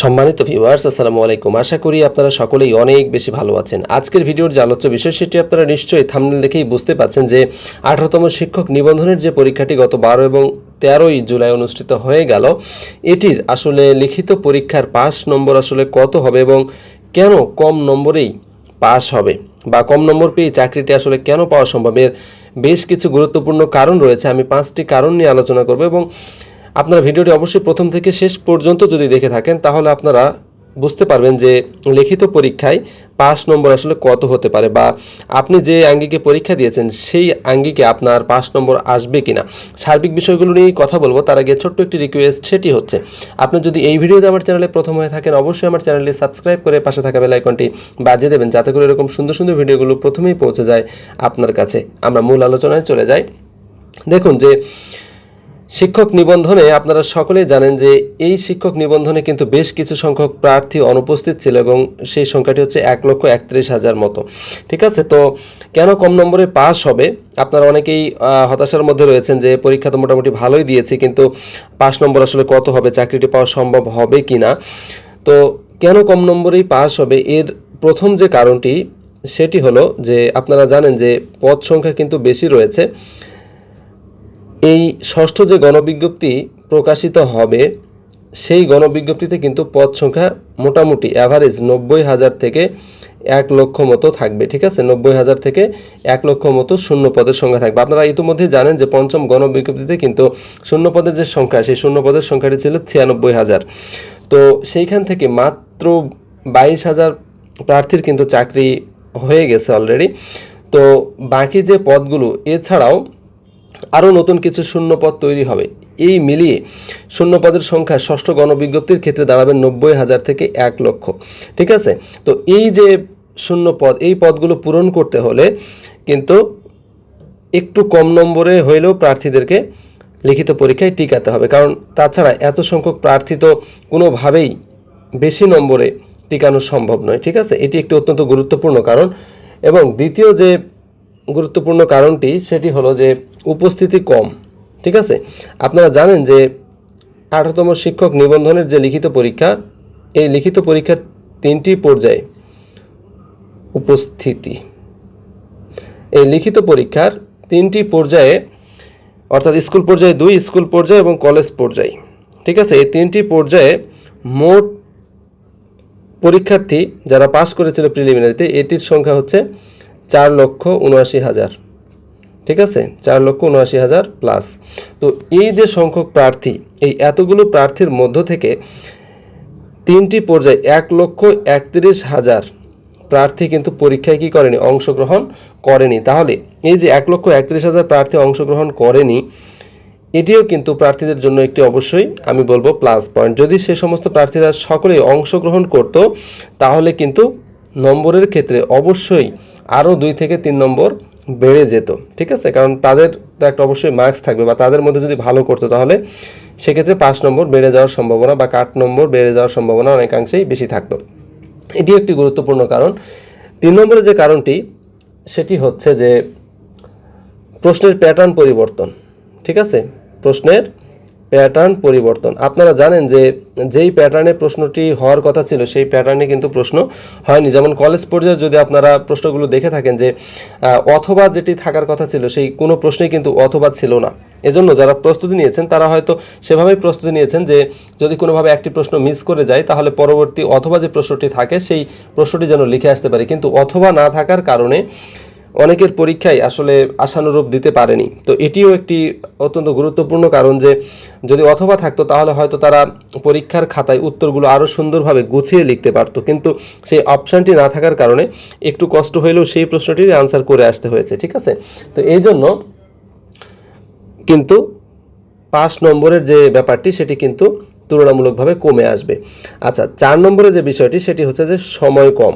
সম্মানিত ভিউয়ার্স আসসালামু আলাইকুম। আশা করি আপনারা সকলেই অনেক বেশি ভালো আছেন। আজকের ভিডিওর যে আলোচ্য বিষয় সেটি আপনারা নিশ্চয়ই থামনেল দেখেই বুঝতে পাচ্ছেন যে আঠারোতম শিক্ষক নিবন্ধনের যে পরীক্ষাটি গত বারো এবং তেরোই জুলাই অনুষ্ঠিত হয়ে গেল, এটির আসলে লিখিত পরীক্ষার পাস নম্বর আসলে কত হবে এবং কেন কম নম্বরেই পাস হবে? বা কম নম্বর পেয়ে চাকরিটি আসলে কেন পাওয়া সম্ভব? এর বেশ কিছু গুরুত্বপূর্ণ কারণ রয়েছে। আমি পাঁচটি কারণ নিয়ে আলোচনা করব এবং আপনারা ভিডিওটি অবশ্যই প্রথম থেকে শেষ পর্যন্ত যদি দেখে থাকেন, তাহলে আপনারা বুঝতে পারবেন যে লিখিত পরীক্ষায় পাস নম্বর আসলে কত হতে পারে বা আপনি যে আঙ্গিকে পরীক্ষা দিয়েছেন, সেই আঙ্গিকে আপনার পাস নম্বর আসবে কিনা। সার্বিক বিষয়গুলো নিয়েই কথা বলব, তার আগে ছোট্ট একটি রিকোয়েস্ট সেটি হচ্ছে, আপনি যদি এই ভিডিওতে আমার চ্যানেলে প্রথম হয়ে থাকেন, অবশ্যই আমার চ্যানেলটি সাবস্ক্রাইব করে পাশে থাকা বেল আইকনটি বাজিয়ে দেবেন, যাতে করে এরকম সুন্দর সুন্দর ভিডিওগুলো প্রথমেই পৌঁছে যায় আপনার কাছে। আমরা মূল আলোচনায় চলে যাই। দেখুন যে শিক্ষক নিবন্ধনে আপনারা সকলেই জানেন যে এই শিক্ষক নিবন্ধনে কিন্তু বেশ কিছু সংখ্যক প্রার্থী অনুপস্থিত ছিল এবং সেই সংখ্যাটি হচ্ছে এক লক্ষ একত্রিশ হাজার মতো। ঠিক আছে? তো কেন কম নম্বরে পাস হবে? আপনারা অনেকেই হতাশার মধ্যে রয়েছেন যে পরীক্ষা তো মোটামুটি ভালোই দিয়েছি, কিন্তু পাস নম্বর আসলে কত হবে? চাকরিটি পাওয়া সম্ভব হবে কি না তো কেন কম নম্বরেই পাস হবে? এর প্রথম যে কারণটি, সেটি হলো যে আপনারা জানেন যে পদ সংখ্যা কিন্তু বেশি রয়েছে। এই ষষ্ঠ যে গণবিজ্ঞপ্তি প্রকাশিত হবে, সেই গণবিজ্ঞপ্তিতে কিন্তু পদ সংখ্যা মোটামুটি অ্যাভারেজ নব্বই হাজার থেকে এক লক্ষ মতো থাকবে, ঠিক আছে? নব্বই হাজার থেকে এক লক্ষ মতো শূন্য পদের সংখ্যা থাকবে। আপনারা ইতিমধ্যে জানেন যে পঞ্চম গণবিজ্ঞপ্তিতে কিন্তু শূন্য পদের যে সংখ্যা, সেই শূন্য পদের সংখ্যাটি ছিল ছিয়ানব্বই হাজার। তো সেইখান থেকে মাত্র বাইশ হাজার প্রার্থীর কিন্তু চাকরি হয়ে গেছে অলরেডি তো বাকি যে পদগুলো, এছাড়াও আরও নতুন কিছু শূন্যপদ তৈরি হবে। এই মিলিয়ে শূন্যপদের সংখ্যা ষষ্ঠ গণবিজ্ঞপ্তির ক্ষেত্রে দাঁড়াবে নব্বই হাজার থেকে এক লক্ষ। ঠিক আছে? তো এই যে শূন্য পদ এই পদগুলো পূরণ করতে হলে কিন্তু একটু কম নম্বরে হইলেও প্রার্থীদেরকে লিখিত পরীক্ষায় টিকাতে হবে। কারণ তাছাড়া এত সংখ্যক প্রার্থী তো কোনোভাবেই বেশি নম্বরে টিকানো সম্ভব নয়। ঠিক আছে? এটি একটি অত্যন্ত গুরুত্বপূর্ণ কারণ। এবং দ্বিতীয় যে গুরুত্বপূর্ণ কারণটি, সেটি হলো যে উপস্থিতি কম, ঠিক আছে? আপনারা জানেন যে আঠারোতম শিক্ষক নিবন্ধনের যে লিখিত পরীক্ষা, এই লিখিত পরীক্ষার তিনটি পর্যায়ে উপস্থিতি। এই লিখিত পরীক্ষার তিনটি পর্যায়ে, অর্থাৎ স্কুল পর্যায়ে দুই, স্কুল পর্যায়ে এবং কলেজ পর্যায়ে, ঠিক আছে? এই তিনটি পর্যায়ে মোট পরীক্ষার্থী যারা পাশ করেছিল প্রিলিমিনারিতে এটির সংখ্যা হচ্ছে চার লক্ষ উনআশি হাজার। ঠিক আছে? চার লক্ষ উনআশি হাজার প্লাস তো এই যে সংখ্যক প্রার্থী, এই এতগুলো প্রার্থীর মধ্য থেকে তিনটি পর্যায়ে এক লক্ষ একত্রিশ হাজার প্রার্থী কিন্তু পরীক্ষায় কি করেনি? অংশগ্রহণ করেনি। তাহলে এই যে এক লক্ষ একত্রিশ হাজার প্রার্থী অংশগ্রহণ করেনি, এটিও কিন্তু প্রার্থীদের জন্য একটি অবশ্যই, আমি বলব প্লাস পয়েন্ট যদি সে সমস্ত প্রার্থীরা সকলেই অংশগ্রহণ করত, তাহলে কিন্তু নম্বরের ক্ষেত্রে অবশ্যই আরও দুই থেকে তিন নম্বর বেড়ে যেত, ঠিক আছে? কারণ তাদের তো একটা অবশ্যই মার্কস থাকবে বা তাদের মধ্যে যদি ভালো করতো তাহলে সেক্ষেত্রে পাঁচ নম্বর বেড়ে যাওয়ার সম্ভাবনা বা কাট নম্বর বেড়ে যাওয়ার সম্ভাবনা অনেকাংশেই বেশি থাকতো। এটি একটি গুরুত্বপূর্ণ কারণ। তিন নম্বরে যে কারণটি, সেটি হচ্ছে যে প্রশ্নের প্যাটার্ন পরিবর্তন, ঠিক আছে? প্রশ্নের প্যাটার্ন পরিবর্তন। আপনারা জানেন যে, যেই প্যাটার্নে প্রশ্নটি হওয়ার কথা ছিল, সেই প্যাটার্নে কিন্তু প্রশ্ন হয়নি। যেমন কলেজ পর্যায়ে যদি আপনারা প্রশ্নগুলো দেখে থাকেন যে অথবা যেটি থাকার কথা ছিল, সেই কোনো প্রশ্নেই কিন্তু অথবা ছিল না। এজন্য যারা প্রস্তুতি নিয়েছেন, তারা হয়তো সেভাবেই প্রস্তুতি নিয়েছেন যে, যদি কোনোভাবে একটি প্রশ্ন মিস করে যায়, তাহলে পরবর্তী অথবা যে প্রশ্নটি থাকে, সেই প্রশ্নটি যেন লিখে আসতে পারে। কিন্তু অথবা না থাকার কারণে অনেকের পরীক্ষায় আসলে আশানুরূপ দিতে পারেনি। তো এটিও একটি অত্যন্ত গুরুত্বপূর্ণ কারণ যে, যদি অথবা থাকতো তাহলে হয়তো তারা পরীক্ষার খাতায় উত্তরগুলো আরও সুন্দরভাবে গুছিয়ে লিখতে পারতো। কিন্তু সেই অপশানটি না থাকার কারণে একটু কষ্ট হলেও সেই প্রশ্নটির আনসার করে আসতে হয়েছে, ঠিক আছে? তো এই জন্য কিন্তু পাঁচ নম্বরের যে ব্যাপারটি সেটি কিন্তু তুলনামূলকভাবে কমে আসবে। আচ্ছা চার নম্বরে যে বিষয়টি সেটি হচ্ছে যে সময় কম।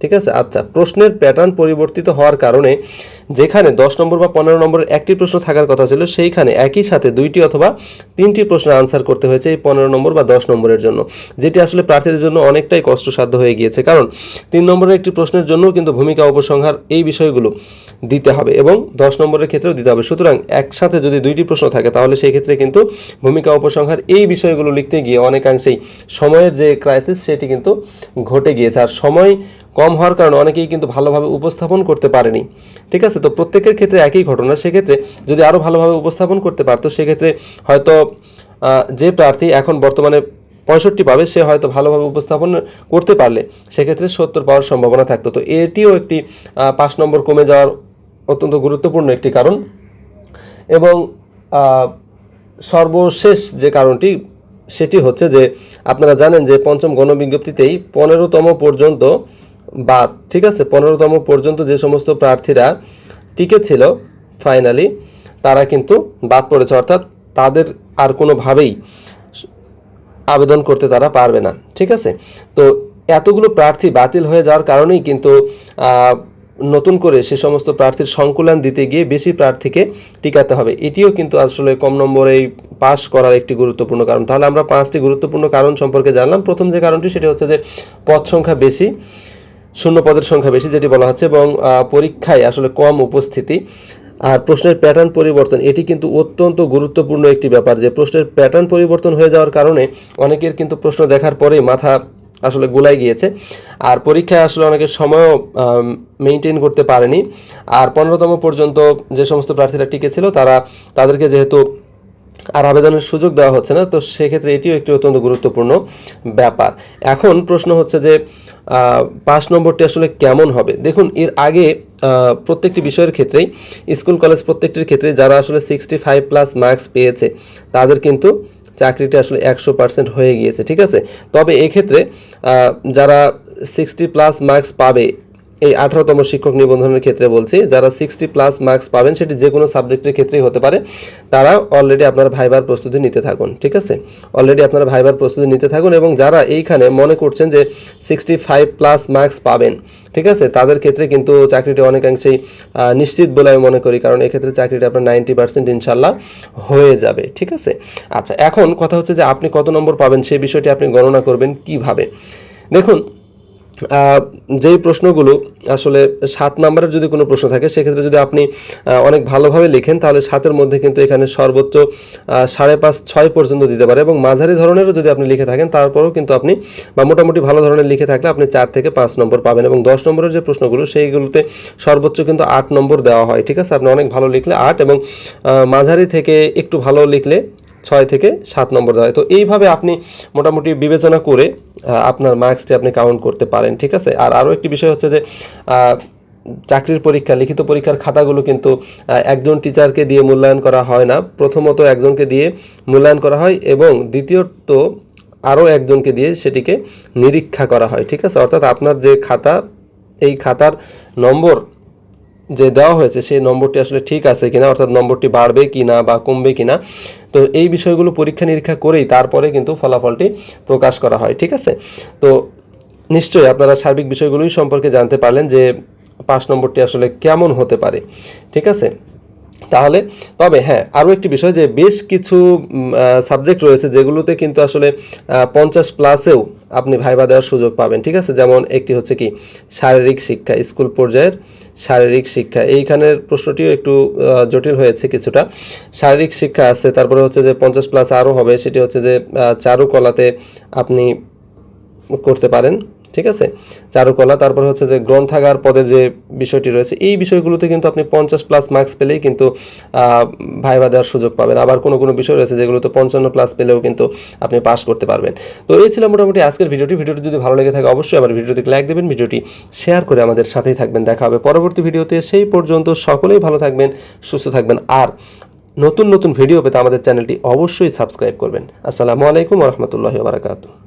ঠিক আছে? আচ্ছা প্রশ্নের প্যাটার্ন পরিবর্তিত হওয়ার কারণে যেখানে দশ নম্বর বা পনেরো নম্বরের একটি প্রশ্ন থাকার কথা ছিল, সেইখানে একই সাথে দুইটি অথবা তিনটি প্রশ্নের আনসার করতে হয়েছে এই পনেরো নম্বর বা দশ নম্বরের জন্য, যেটি আসলে প্রার্থীদের জন্য অনেকটাই কষ্টসাধ্য হয়ে গিয়েছে। কারণ তিন নম্বরের একটি প্রশ্নের জন্যও কিন্তু ভূমিকা উপসংহার এই বিষয়গুলো দিতে হবে এবং দশ নম্বরের ক্ষেত্রেও দিতে হবে। সুতরাং একসাথে যদি দুইটি প্রশ্ন থাকে, তাহলে সেই ক্ষেত্রে কিন্তু ভূমিকা উপসংহার এই বিষয়গুলো লিখতে গিয়ে অনেকাংশেই সময়ের যে ক্রাইসিস সেটি কিন্তু ঘটে গিয়েছে। আর সময় কম হওয়ার কারণে অনেকেই কিন্তু ভালোভাবে উপস্থাপন করতে পারেনি। ঠিক আছে? তো প্রত্যেকের ক্ষেত্রে একই ঘটনা। সেক্ষেত্রে যদি আরও ভালোভাবে উপস্থাপন করতে পারতো, সেক্ষেত্রে হয়তো যে প্রার্থী এখন বর্তমানে পঁয়ষট্টি পাবে, সে হয়তো ভালোভাবে উপস্থাপন করতে পারলে, সেক্ষেত্রে সত্তর পাওয়ার সম্ভাবনা থাকতো। তো এটিও একটি পাঁচ নম্বর কমে যাওয়ার অত্যন্ত গুরুত্বপূর্ণ একটি কারণ। এবং সর্বশেষ যে কারণটি, সেটি হচ্ছে যে আপনারা জানেন যে পঞ্চম গণবিজ্ঞপ্তিতেই পনেরোতম পর্যন্ত বাদ ঠিক আছে, পনেরোতম পর্যন্ত যে সমস্ত প্রার্থীরা টিকে ছিল ফাইনালি তারা কিন্তু বাদ পড়েছে। অর্থাৎ তাদের আর কোনোভাবেই আবেদন করতে তারা পারবে না, ঠিক আছে? তো এতগুলো প্রার্থী বাতিল হয়ে যাওয়ার কারণেই কিন্তু নতুন করে সে সমস্ত প্রার্থীর সংকুলান দিতে গিয়ে বেশি প্রার্থীকে টিকাতে হবে। এটিও কিন্তু আসলে কম নম্বরেই পাস করার একটি গুরুত্বপূর্ণ কারণ। তাহলে আমরা পাঁচটি গুরুত্বপূর্ণ কারণ সম্পর্কে জানলাম। প্রথম যে কারণটি, সেটি হচ্ছে যে পদ সংখ্যা বেশি। শূন্য পদের সংখ্যা বেশি, যেটি বলা হচ্ছে, এবং পরীক্ষায় আসলে কম উপস্থিতি। আর প্রশ্নের প্যাটার্ন পরিবর্তন, এটি কিন্তু অত্যন্ত গুরুত্বপূর্ণ একটি ব্যাপার যে প্রশ্নের প্যাটার্ন পরিবর্তন হয়ে যাওয়ার কারণে অনেকের কিন্তু প্রশ্ন দেখার পরেই মাথা আসলে গোলাই গিয়েছে। আর পরীক্ষায় আসলে অনেকের সময়ও মেনটেন করতে পারেনি। আর পনেরোতম পর্যন্ত যে সমস্ত প্রার্থীরা টিকে ছিল, তারা তাদেরকে যেহেতু আর আবেদনের সুযোগ দেওয়া হচ্ছে না, তো সেক্ষেত্রে এটিও একটি অত্যন্ত গুরুত্বপূর্ণ ব্যাপার। এখন প্রশ্ন হচ্ছে যে পাঁচ নম্বরটি আসলে কেমন হবে? দেখুন, এর আগে প্রত্যেকটি বিষয়ের ক্ষেত্রেই, স্কুল, কলেজ প্রত্যেকটির ক্ষেত্রে যারা আসলে সিক্সটি ফাইভ প্লাস মার্কস পেয়েছে, তাদের কিন্তু চাকরিটা আসলে একশো পার্সেন্ট হয়ে গিয়েছে, ঠিক আছে? তবে এক্ষেত্রে যারা সিক্সটি প্লাস মার্কস পাবে এই আঠারোতম শিক্ষক নিবন্ধনের ক্ষেত্রে বলছি, যারা সিক্সটি প্লাস মার্কস পাবেন, সেটি যে কোনো সাবজেক্টের ক্ষেত্রেই হতে পারে। তারা অলরেডি আপনারা ভাইবার প্রস্তুতি নিতে থাকুন, ঠিক আছে? অলরেডি আপনারা ভাইবার প্রস্তুতি নিতে থাকুন এবং যারা এইখানে মনে করছেন যে সিক্সটি ফাইভ প্লাস মার্কস পাবেন, ঠিক আছে? তাদের ক্ষেত্রে কিন্তু চাকরিটি অনেকাংশেই নিশ্চিত বলে আমি মনে করি, কারণ এক্ষেত্রে চাকরিটা আপনার নাইনটি পার্সেন্ট ইনশাল্লাহ হয়ে যাবে, ঠিক আছে? আচ্ছা এখন কথা হচ্ছে যে আপনি কত নম্বর পাবেন, সেই বিষয়টি আপনি গণনা করবেন কীভাবে? দেখুন যেই প্রশ্নগুলো আসলে সাত নম্বরের যদি কোনো প্রশ্ন থাকে, সেক্ষেত্রে যদি আপনি অনেক ভালোভাবে লিখেন, তাহলে সাতের মধ্যে কিন্তু এখানে সর্বোচ্চ সাড়ে পাঁচ, ছয় পর্যন্ত দিতে পারে এবং মাঝারি ধরনেরও যদি আপনি লিখে থাকেন, তারপরেও কিন্তু আপনি, বা মোটামুটি ভালো ধরনের লিখে থাকলে আপনি চার থেকে পাঁচ নম্বর পাবেন এবং দশ নম্বরের যে প্রশ্নগুলো, সেইগুলোতে সর্বোচ্চ কিন্তু আট নম্বর দেওয়া হয়, ঠিক আছে? আপনি অনেক ভালো লিখলে আট এবং মাঝারি থেকে একটু ভালো লিখলে ছয় থেকে সাত নম্বর দেওয়া হয় তো এইভাবে আপনি মোটামুটি বিবেচনা করে আপনার মার্কসটি আপনি কাউন্ট করতে পারেন, ঠিক আছে? আর আরও একটি বিষয় হচ্ছে যে চাকরির পরীক্ষা, লিখিত পরীক্ষার খাতাগুলো কিন্তু একজন টিচারকে দিয়ে মূল্যায়ন করা হয় না। প্রথমত একজনকে দিয়ে মূল্যায়ন করা হয় এবং দ্বিতীয়ত আরও একজনকে দিয়ে সেটিকে নিরীক্ষা করা হয়, ঠিক আছে? অর্থাৎ আপনার যে খাতা, এই খাতার নম্বর যে দেওয়া হয়েছে সেই নম্বরটি আসলে ঠিক আছে কিনা, অর্থাৎ নম্বরটি বাড়বে কি না বা কমবে কিনা। তো এই বিষয়গুলো পরীক্ষা নিরীক্ষা করেই তারপরে কিন্তু ফলাফলটি প্রকাশ করা হয়, ঠিক আছে? তো নিশ্চয়ই আপনারা সার্বিক বিষয়গুলোই সম্পর্কে জানতে পারলেন যে পাঁচ নম্বরটি আসলে কেমন হতে পারে, ঠিক আছে? তাহলে, তবে হ্যাঁ আরও একটি বিষয় যে বেশ কিছু সাবজেক্ট রয়েছে যেগুলোতে কিন্তু আসলে পঞ্চাশ প্লাসেও আপনি ভাইবা দেওয়ার সুযোগ পাবেন, ঠিক আছে? যেমন একটি হচ্ছে কি, শারীরিক শিক্ষা, স্কুল পর্যায়ের শারীরিক শিক্ষা। এইখানের প্রশ্নটিও একটু জটিল হয়েছে কিছুটা। শারীরিক শিক্ষা আছে, তারপরে হচ্ছে যে পঞ্চাশ প্লাস আরও হবে, সেটি হচ্ছে যে চারুকলাতে আপনি করতে পারেন। ঠিক আছে? চারুকলা, তারপর হচ্ছে যে গ্রন্থাগার পদের যে বিষয়টি রয়েছে, এই বিষয়গুলোতে কিন্তু আপনি পঞ্চাশ প্লাস মার্কস পেলেই কিন্তু ভাইবা দেওয়ার সুযোগ পাবেন। আবার কোনো কোনো বিষয় রয়েছে যেগুলোতে পঞ্চান্ন প্লাস পেলেও কিন্তু আপনি পাস করতে পারবেন। তো এই ছিল মোটামুটি আজকের ভিডিওটি। ভিডিওটি যদি ভালো লেগে থাকে অবশ্যই আমার ভিডিওতে লাইক দেবেন, ভিডিওটি শেয়ার করে আমাদের সাথেই থাকবেন। দেখা হবে পরবর্তী ভিডিওতে। সেই পর্যন্ত সকলেই ভালো থাকবেন, সুস্থ থাকবেন। আর নতুন নতুন ভিডিও পেতে আমাদের চ্যানেলটি অবশ্যই সাবস্ক্রাইব করবেন। আসসালামু আলাইকুম রহমতুল্লাহ বারাকাতু